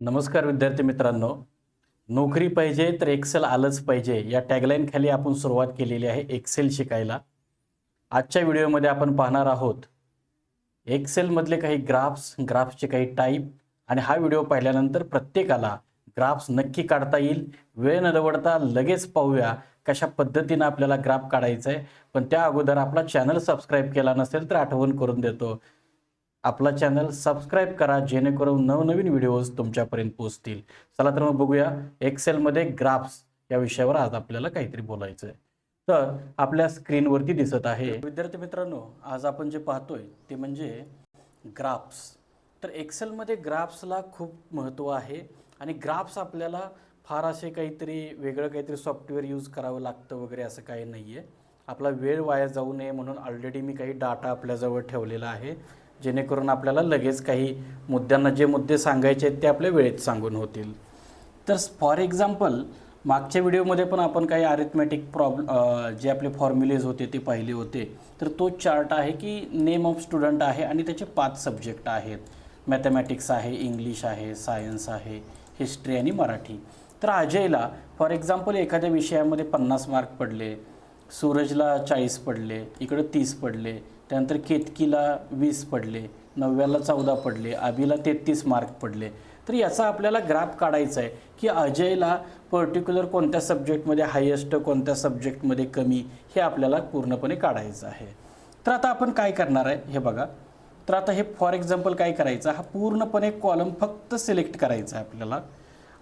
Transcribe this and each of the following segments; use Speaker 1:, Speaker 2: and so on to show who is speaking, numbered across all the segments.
Speaker 1: नमस्कार विद्यार्थी मित्रांनो. नोकरी पाहिजे तर एक्सेल आलंच पाहिजे. या टॅगलाईनखाली आपण सुरुवात केलेली आहे एक्सेल शिकायला. आजच्या व्हिडिओमध्ये आपण पाहणार आहोत एक्सेलमधले काही ग्राफ्स ग्राफ्सचे काही टाईप आणि हा व्हिडिओ पाहिल्यानंतर प्रत्येकाला ग्राफ्स नक्की काढता येईल. वेळ न दवडता लगेच पाहूया कशा पद्धतीनं आपल्याला ग्राफ काढायचा आहे पण त्या अगोदर आपला चॅनल सबस्क्राईब केला नसेल तर आठवण करून देतो. आपला चॅनल सबस्क्राईब करा जेणेकरून नवनवीन व्हिडिओज तुमच्यापर्यंत पोहोचतील. चला तर मग बघूया एक्सेलमध्ये ग्राफ्स या विषयावर आज आपल्याला काहीतरी बोलायचं आहे तर आपल्या स्क्रीनवरती दिसत आहे. विद्यार्थी मित्रांनो आज आपण जे पाहतोय ते म्हणजे ग्राफ्स. तर एक्सेलमध्ये ग्राफ्सला खूप महत्त्व आहे आणि ग्राफ्स आपल्याला फार असे काहीतरी वेगळं काहीतरी सॉफ्टवेअर यूज करावं लागतं वगैरे असं काही नाही आहे आपला वेळ वाया जाऊ नये म्हणून ऑलरेडी मी काही डाटा आपल्याजवळ ठेवलेला आहे. जेणेकरून आपल्याला लगेच काही मुद्द्यांना जे मुद्दे सांगायचे आहेत ते आपल्या वेळेत सांगून होतील. तर फॉर एक्झाम्पल मागच्या व्हिडिओमध्ये पण आपण काही अरिथमॅटिक प्रॉब्ल जे आपले फॉर्म्युलेज होते ते पाहिले होते. तर तो चार्ट आहे की नेम ऑफ स्टुडंट आहे आणि त्याचे पाच सब्जेक्ट आहेत. मॅथमॅटिक्स आहे इंग्लिश आहे सायन्स आहे हिस्ट्री आणि मराठी. तर अजयला फॉर एक्झाम्पल एखाद्या विषयामध्ये पन्नास मार्क पडले सूरजला चाळीस पडले इकडं तीस पडले त्यानंतर केतकीला वीस पडले नव्याला चौदा पडले आबीला तेहतीस मार्क पडले. तर याचा आपल्याला ग्राफ काढायचा आहे की अजयला पर्टिक्युलर कोणत्या सब्जेक्टमध्ये हायेस्ट कोणत्या सब्जेक्टमध्ये कमी हे आपल्याला पूर्णपणे काढायचं आहे. तर आता आपण काय करणार आहे हे बघा. तर आता हे फॉर एक्झाम्पल काय करायचं? हा पूर्णपणे कॉलम फक्त सिलेक्ट करायचा आहे आपल्याला.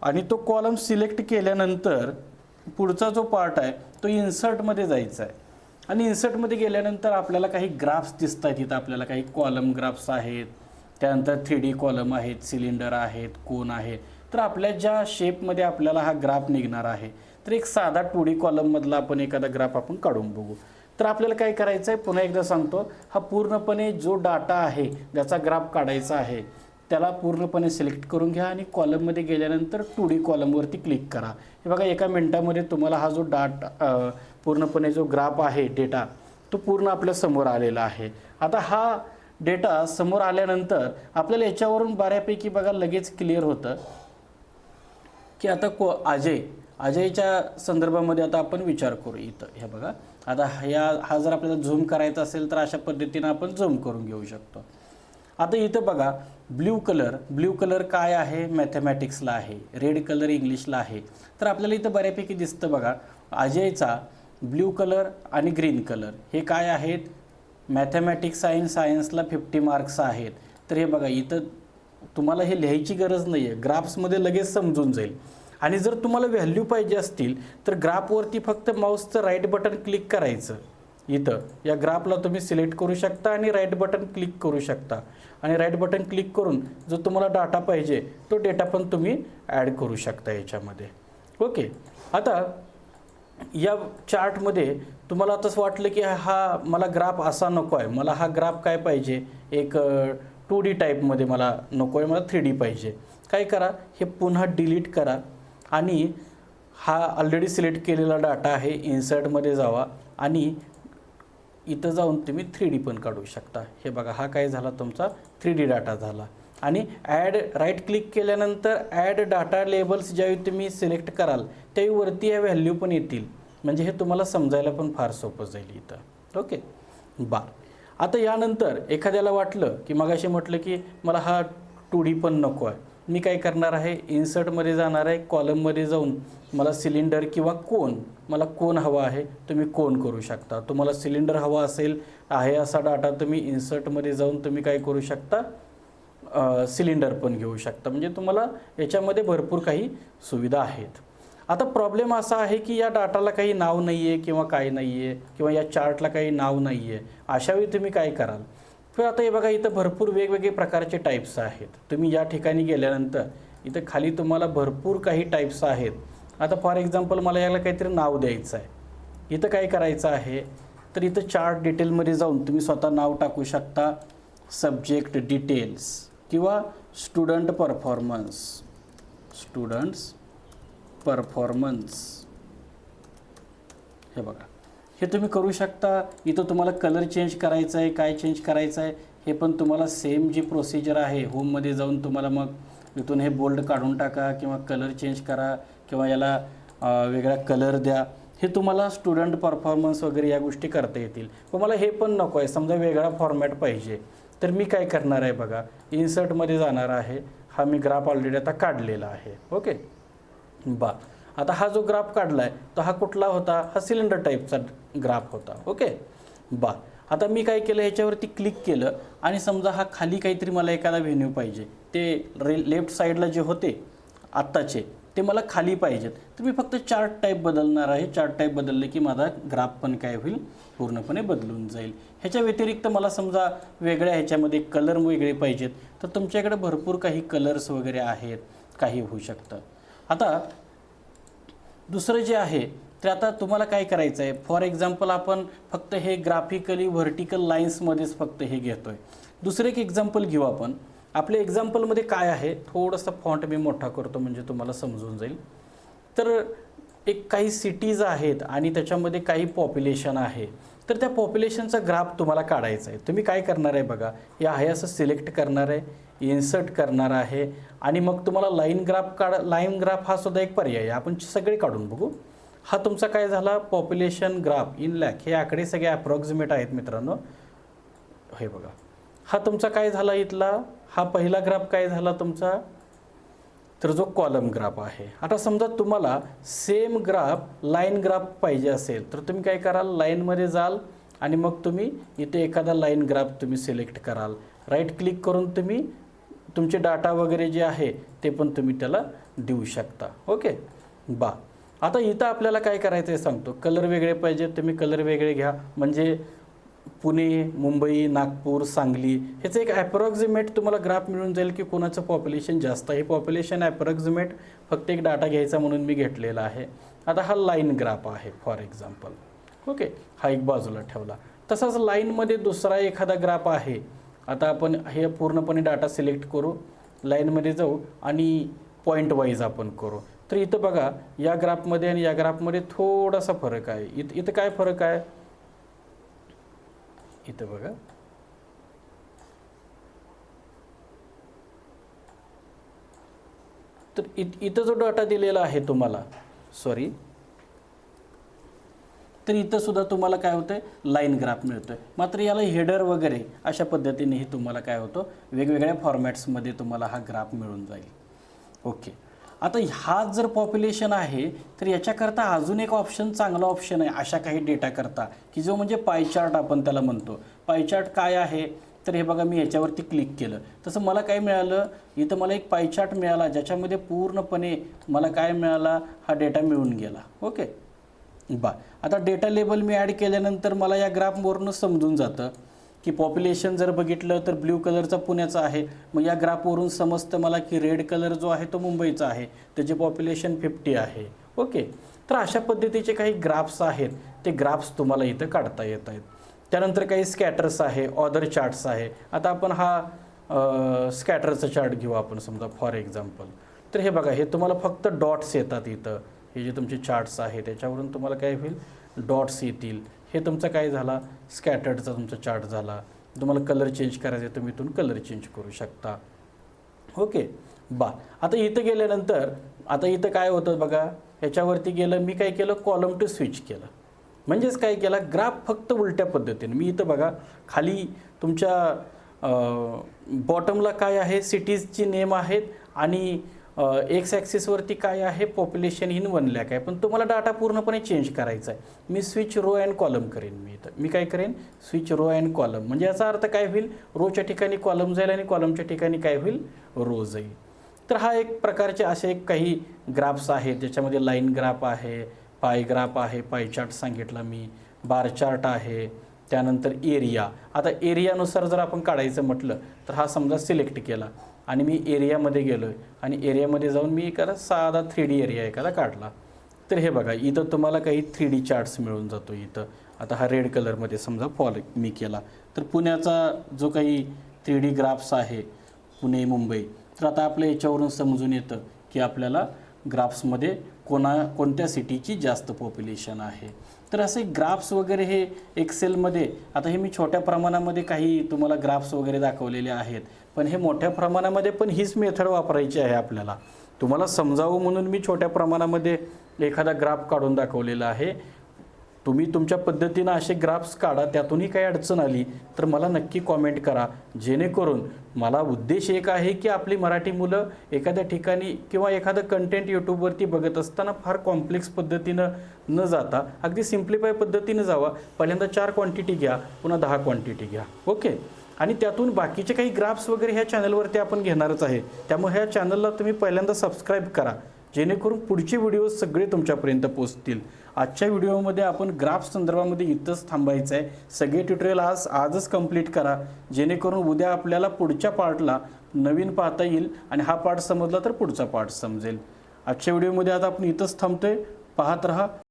Speaker 1: आणि तो कॉलम सिलेक्ट केल्यानंतर पुढचा जो पार्ट आहे तो इन्सर्टमध्ये जायचा आहे. आणि इन्सर्टमध्ये गेल्यानंतर आपल्याला काही ग्राफ्स दिसत आहेत इथं आपल्याला काही कॉलम ग्राफ्स आहेत. त्यानंतर थ्री डी कॉलम आहेत सिलेंडर आहेत कोन आहे. तर आपल्या ज्या शेपमध्ये आपल्याला हा ग्राफ निघणार आहे तर एक साधा टू डी कॉलममधला आपण एखादा ग्राफ आपण काढून बघू. तर आपल्याला काय करायचं आहे पुन्हा एकदा सांगतो हा पूर्णपणे जो डाटा आहे ज्याचा ग्राफ काढायचा आहे त्याला पूर्णपणे सिलेक्ट करून घ्या आणि कॉलममध्ये गेल्यानंतर टू डी कॉलमवरती क्लिक करा. हे बघा एका मिनटामध्ये तुम्हाला हा जो डाटा पूर्णपणे जो ग्राफ आहे डेटा तो पूर्ण आपल्यासमोर आलेला आहे. आता हा डेटा समोर आल्यानंतर आपल्याला याच्यावरून बऱ्यापैकी बघा लगेच क्लिअर होतं की आता को अजय अजयच्या संदर्भामध्ये आता आपण विचार करू इथं. हे बघा आता ह्या हा जर आपल्याला झूम करायचा असेल तर अशा पद्धतीनं आपण झूम करून घेऊ शकतो. आता इथं बघा ब्ल्यू कलर ब्ल्यू कलर काय आहे? मॅथमॅटिक्सला आहे. रेड कलर इंग्लिशला आहे. तर आपल्याला इथं बऱ्यापैकी दिसतं बघा अजयचा ब्ल्यू कलर आणि ग्रीन कलर. हे काय आहेत? मॅथमॅटिक्स सायन्स सायन्सला फिफ्टी मार्क्स आहेत. तर हे बघा इथं तुम्हाला हे लिहायची गरज नाही आहे ग्राफ्समध्ये लगेच समजून जाईल. आणि जर तुम्हाला व्हॅल्यू पाहिजे असतील तर ग्राफवरती फक्त माऊसचं राईट बटन क्लिक करायचं. इथं. या ग्राफला तुम्ही सिलेक्ट करू शकता आणि राईट बटन क्लिक करू शकता. आणि राईट बटन क्लिक करून जो तुम्हाला डाटा पाहिजे तो डेटा पण तुम्ही ॲड करू शकता याच्यामध्ये. ओके आता या चार्टमध्ये तुम्हाला तसं वाटलं की हा मला ग्राफ असा नको आहे. मला हा ग्राफ काय पाहिजे? एक टू डी टाईपमध्ये मला नको आहे. मला थ्री डी पाहिजे. काय करा? हे पुन्हा डिलीट करा. आणि हा ऑलरेडी सिलेक्ट केलेला डाटा आहे. इन्सर्टमध्ये जावा. आणि इथं जाऊन तुम्ही थ्री डी पण काढू शकता. हे बघा हा काय झाला तुमचा? थ्री डी डाटा झाला. आणि ॲड राईट क्लिक केल्यानंतर ॲड डाटा लेबल्स ज्यावेळी तुम्ही सिलेक्ट कराल त्यावेळी वरती या व्हॅल्यू पण येतील. म्हणजे हे तुम्हाला समजायला पण फार सोपं जाईल इथं. Okay bar. आता यानंतर एखाद्याला वाटलं की मगाशी म्हटलं की मला हा टू डी पण नको आहे. मी काय करणार आहे? इन्सर्टमध्ये जाणार आहे कॉलममध्ये जाऊन मला सिलेंडर किंवा कोण मला कोण हवा आहे तुम्ही कोण करू शकता. तुम्हाला सिलेंडर हवा असेल आहे असा डाटा तुम्ही इन्सर्टमध्ये जाऊन तुम्ही काय करू शकता? सिलेंडर पण घेऊ शकता. म्हणजे तुम्हाला याच्यामध्ये भरपूर काही सुविधा आहेत. आता प्रॉब्लेम असा आहे की या डाटाला काही नाव नाही आहे किंवा काय नाही आहे किंवा या चार्टला काही नाव नाही आहे अशावेळी तुम्ही काय कराल? तर आता हे बघा इथं भरपूर वेगवेगळे प्रकारचे टाईप्स आहेत. तुम्ही या ठिकाणी गेल्यानंतर इथं खाली तुम्हाला भरपूर काही टाईप्स आहेत. आता फॉर एक्झाम्पल मला याला काहीतरी नाव द्यायचं आहे. इथं काय करायचं आहे? तर इथं चार्ट डिटेलमध्ये जाऊन तुम्ही स्वतः नाव टाकू शकता. सब्जेक्ट डिटेल्स किंवा स्टुडंट परफॉर्मन्स स्टुडंट्स परफॉर्मन्स हे बघा. हे तुम्ही करू शकता. इथं तुम्हाला कलर चेंज करायचा आहे काय चेंज करायचं आहे हे पण तुम्हाला सेम जी प्रोसिजर आहे होममध्ये जाऊन तुम्हाला मग इथून हे बोल्ड काढून टाका किंवा कलर चेंज करा किंवा याला वेगळा कलर द्या. हे तुम्हाला स्टुडंट परफॉर्मन्स वगैरे या गोष्टी करता येतील. पण मला हे पण नको आहे. समजा वेगळा फॉर्मॅट पाहिजे. तर मी काय करणार आहे बघा. इन्सर्टमध्ये जाणार आहे. हा मी ग्राफ ऑलरेडी आता काढलेला आहे. ओके बा. आता हा जो ग्राफ काढला आहे तो हा कुठला होता? हा सिलेंडर टाईपचा ग्राफ होता ओके? बा आता मी काय केलं ह्याच्यावरती क्लिक केलं आणि समजा हा खाली काहीतरी मला एखादा व्हेन्यू पाहिजे ते रे लेफ्ट साईडला जे होते आत्ताचे ते मला खाली पाहिजेत. तर मी फक्त चार्ट टाईप बदलणार आहे. चार्ट टाईप बदलले की माझा ग्राफ पण काय होईल पूर्णपणे बदलून जाईल. ह्याच्या व्यतिरिक्त मला समजा वेगळ्या ह्याच्यामध्ये कलर वेगळे पाहिजेत तर तुमच्याकडे भरपूर काही कलर्स वगैरे आहेत काही होऊ शकतं. आता दुसरं जे आहे ते आता तुम्हाला काय करायचं आहे फॉर एक्झाम्पल आपण फक्त हे ग्राफिकली व्हर्टिकल लाईन्समध्येच फक्त हे घेतो आहे दुसरं एक एक्झाम्पल घेऊ आपण. आपल्या एक्झाम्पलमध्ये काय आहे? थोडंसं फॉन्ट मी मोठा करतो म्हणजे तुम्हाला समजून जाईल. तर एक काही सिटीज आहेत आणि त्याच्यामध्ये काही पॉप्युलेशन आहे. तर त्या पॉप्युलेशनचा ग्राफ तुम्हाला काढायचा आहे. तुम्ही काय करणार आहे बघा? हे आहे असं सिलेक्ट करणार आहे इन्सर्ट करणार आहे आणि मग तुम्हाला लाईन ग्राफ काढ लाईन ग्राफ हा सुद्धा एक पर्याय आहे. आपण सगळे काढून बघू. हा तुमचा काय झाला? पॉप्युलेशन ग्राफ इन लॅक हे आकडे सगळे अप्रॉक्झिमेट आहेत मित्रांनो. हे बघा. हा तुमचा काय झाला इथला? हा पहिला ग्राफ काय झाला तुमचा? तर जो कॉलम ग्राफ आहे. आता समजा तुम्हाला सेम ग्राफ लाईन ग्राफ पाहिजे असेल तर तुम्ही काय कराल? लाईनमध्ये जाल आणि मग तुम्ही इथे एखादा लाईन ग्राफ तुम्ही सिलेक्ट कराल. राईट क्लिक करून तुम्ही तुमचे डाटा वगैरे जे आहे ते पण तुम्ही त्याला देऊ शकता. ओके बा. आता इथं आपल्याला काय करायचं आहे सांगतो. कलर वेगळे पाहिजे तुम्ही कलर वेगळे घ्या. म्हणजे पुणे मुंबई नागपूर सांगली ह्याचं एक ॲप्रॉक्झिमेट तुम्हाला ग्राफ मिळून जाईल की कोणाचं पॉप्युलेशन जास्त आहे. पॉप्युलेशन ॲप्रॉक्झिमेट फक्त एक डाटा घ्यायचा म्हणून मी घेतलेला आहे. आता हा लाईन ग्राफ आहे फॉर एक्झाम्पल ओके हा एक बाजूला ठेवला. तसाच लाईनमध्ये दुसरा एखादा ग्राफ आहे. आता आपण हे पूर्णपणे डाटा सिलेक्ट करू. लाईनमध्ये जाऊ आणि पॉईंट वाईज आपण करू. तर इथं बघा या ग्राफमध्ये आणि या ग्राफमध्ये थोडासा फरक आहे. इथं इथं काय फरक आहे? इथं बघा. तर इत इथं जो डाटा दिलेला आहे तुम्हाला सॉरी तर इथं सुद्धा तुम्हाला काय होतं लाईन ग्राफ मिळतोय. मात्र याला हेडर वगैरे अशा पद्धतीनेही तुम्हाला काय होतं? वेगवेगळ्या फॉर्मॅट्समध्ये तुम्हाला हा ग्राफ मिळून जाईल. ओके आता हा जर पॉप्युलेशन आहे तर याच्याकरता अजून एक ऑप्शन चांगला ऑप्शन आहे अशा काही डेटाकरता की जो म्हणजे पायचार्ट आपण त्याला म्हणतो. पायचार्ट काय आहे? तर हे बघा मी याच्यावरती क्लिक केलं. तसं मला काय मिळालं? इथं मला एक पायचार्ट मिळाला ज्याच्यामध्ये पूर्णपणे मला काय मिळाला? हा डेटा मिळून गेला. ओके बा. आता डेटा लेबल मी ॲड केल्यानंतर मला या ग्राफवरून समजून जातं. की पॉप्युलेशन जर बघितलं तर ब्ल्यू कलरचा पुण्याचा आहे. मग या ग्राफवरून समजतं मला की रेड कलर जो आहे तो मुंबईचा आहे. त्याचे पॉप्युलेशन फिफ्टी आहे. ओके तर अशा पद्धतीचे काही ग्राफ्स आहेत. ते ग्राफ्स तुम्हाला इथं काढता येत आहेत. त्यानंतर काही स्कॅटर्स आहे ऑदर चार्ट्स आहे. आता आपण हा स्कॅटरचा चार्ट घेऊ आपण समजा फॉर एक्झाम्पल तर हे बघा हे तुम्हाला फक्त डॉट्स येतात इथं. हे जे तुमचे चार्ट्स आहे त्याच्यावरून तुम्हाला काय होईल? डॉट्स येतील. हे तुमचं काय झाला? स्कॅटर्डचा तुमचा चार्ट झाला. तुम्हाला कलर चेंज करायचा आहे तुम्ही इथून कलर चेंज करू शकता. ओके बा आता इथं गेल्यानंतर आता इथं काय होतं बघा? ह्याच्यावरती गेलं मी काय केलं? कॉलम टू स्विच केलं. म्हणजेच काय केला? ग्राफ फक्त उलट्या पद्धतीने. मी इथं बघा खाली तुमच्या बॉटमला काय आहे? सिटीजची नेम आहेत आणि एक्स ॲक्सिसवरती काय आहे? पॉप्युलेशन इन वन लॅक आहे. पण तुम्हाला डाटा पूर्णपणे चेंज करायचा आहे. मी स्विच रो अँड कॉलम करेन. मी इथं. मी काय करेन? स्विच रो अँड कॉलम म्हणजे याचा अर्थ काय होईल? रोच्या ठिकाणी कॉलम जाईल आणि कॉलमच्या ठिकाणी काय होईल? रो जाईल. तर हा एक प्रकारचे असे काही ग्राफ्स आहेत ज्याच्यामध्ये लाईन ग्राफ आहे पाय ग्राफ आहे पाय चार्ट सांगितला मी बार चार्ट आहे त्यानंतर एरिया आता एरियानुसार जर आपण काढायचं म्हटलं तर हा समजा सिलेक्ट केला. आणि मी एरियामध्ये गेलो आहे आणि एरियामध्ये जाऊन मी एखादा साधा थ्री डी एरिया एखादा काढला. तर हे बघा इथं तुम्हाला काही थ्री डी चार्ट्स मिळून जातो इथं. आता हा रेड कलरमध्ये समजा फॉल मी केला. तर पुण्याचा जो काही थ्री डी ग्राफ्स आहे पुणे मुंबई तर आता आपल्या याच्यावरून समजून येतं की आपल्याला ग्राफ्समध्ये कोणा कोणत्या सिटीची जास्त पॉप्युलेशन आहे. तर असे ग्राफ्स वगैरे हे एक्सेलमध्ये आता हे मी छोट्या प्रमाणामध्ये काही तुम्हाला ग्राफ्स वगैरे दाखवलेले आहेत. पण हे मोठ्या प्रमाणामध्ये पण हीच मेथड वापरायची आहे आपल्याला. तुम्हाला समजावं म्हणून मी छोट्या प्रमाणामध्ये एखादा ग्राफ काढून दाखवलेला आहे. तुम्ही तुमच्या पद्धतीनं असे ग्राफ्स काढा त्यातूनही काही अडचण आली तर मला नक्की कॉमेंट करा. जेणेकरून मला उद्देश एक आहे की आपली मराठी मुलं एखाद्या ठिकाणी किंवा एखादं कंटेंट यूट्यूबवरती बघत असताना फार कॉम्प्लेक्स पद्धतीनं न जाता अगदी सिम्प्लिफाय पद्धतीनं जावा. पहिल्यांदा चार क्वांटिटी घ्या पुन्हा दहा क्वांटिटी घ्या. ओके आणि त्यातून बाकीचे काही ग्राफ्स वगैरे ह्या चॅनलवरती आपण घेणारच आहे. त्यामुळे ह्या चॅनलला तुम्ही पहिल्यांदा सबस्क्राईब करा जेणेकरून पुढचे व्हिडिओ सगळे तुमच्यापर्यंत पोहोचतील. आजच्या व्हिडिओमध्ये आपण ग्राफ संदर्भामध्ये इथंच थांबायचं आहे. सगळे ट्युटोरियल आज आजच कंप्लीट करा. जेणेकरून उद्या आपल्याला पुढच्या पार्टला नवीन पाहता येईल आणि हा पार्ट समजला तर पुढचा पार्ट समजेल. आजच्या व्हिडिओमध्ये आता आपण इथंच थांबतोय. पाहत रहा.